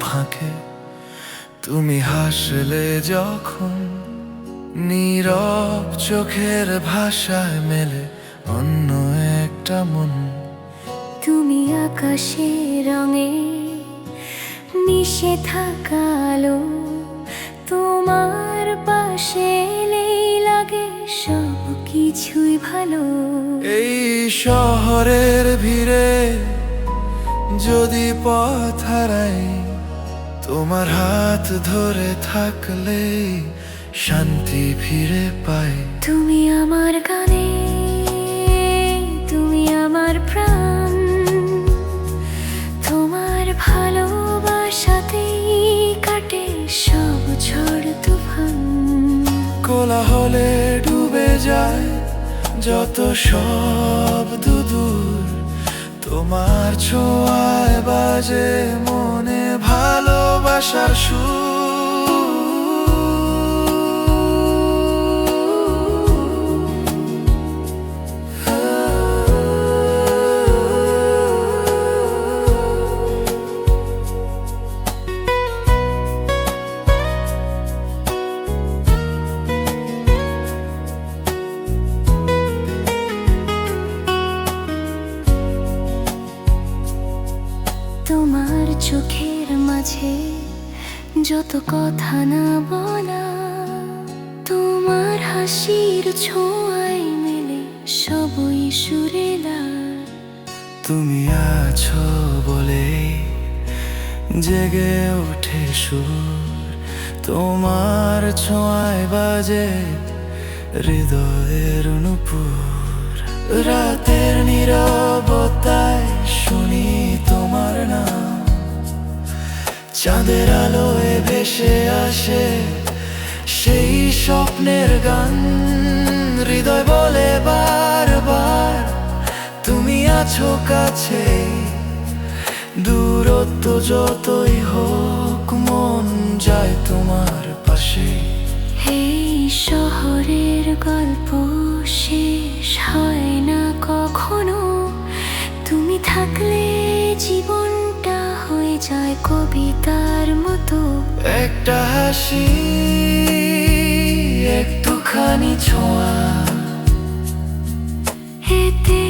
থাকে তুমি হাসলে যখন নীরব চোখের ভাষায় মেলে অন্য একটা মন। তুমি আকাশে রঙে মিশে থাকালো তোমার পাশে এলেই লাগে সব কিছুই ভালো। এই শহরের ভিড়ে যদি পথ হারাই তোমার হাত ধরে থাকলে শান্তি ফিরে পাই। তুমি আমার গানে তুমি আমার প্রাণ। তোমার ভালোবাসাতেই কাটে সব ঝড় তুফান। কোলাহলে ডুবে যায় যত সব দূর। তোমার ছোঁয়ায় বাজে মনে ভালোবাসার সুর। চোখের মাঝে যত কথা না বলা, তোমার হাসির ছোঁয়ায় মেলে সবই সুরেলা। তুমি আছো বলে জেগে ওঠে সুর, তোমার ছোঁয়ায় বাজে হৃদয়ের নুপুর রাতের নিরবতায় শুনি চাঁদের আলোয় ভেসে আসে সেই স্বপ্নের গান। হৃদয় বলে বারবার, তুমি আছো কাছে। দূরত্ব যতই হোক, মন যায় তোমার পাশে। এই শহরের গল্প শেষ হয় না কখনো। তুমি থাকলে জীবনটা হয়ে যায় কবিতার মতো। একটা হাসি একটুখানি ছোঁয়া। এতে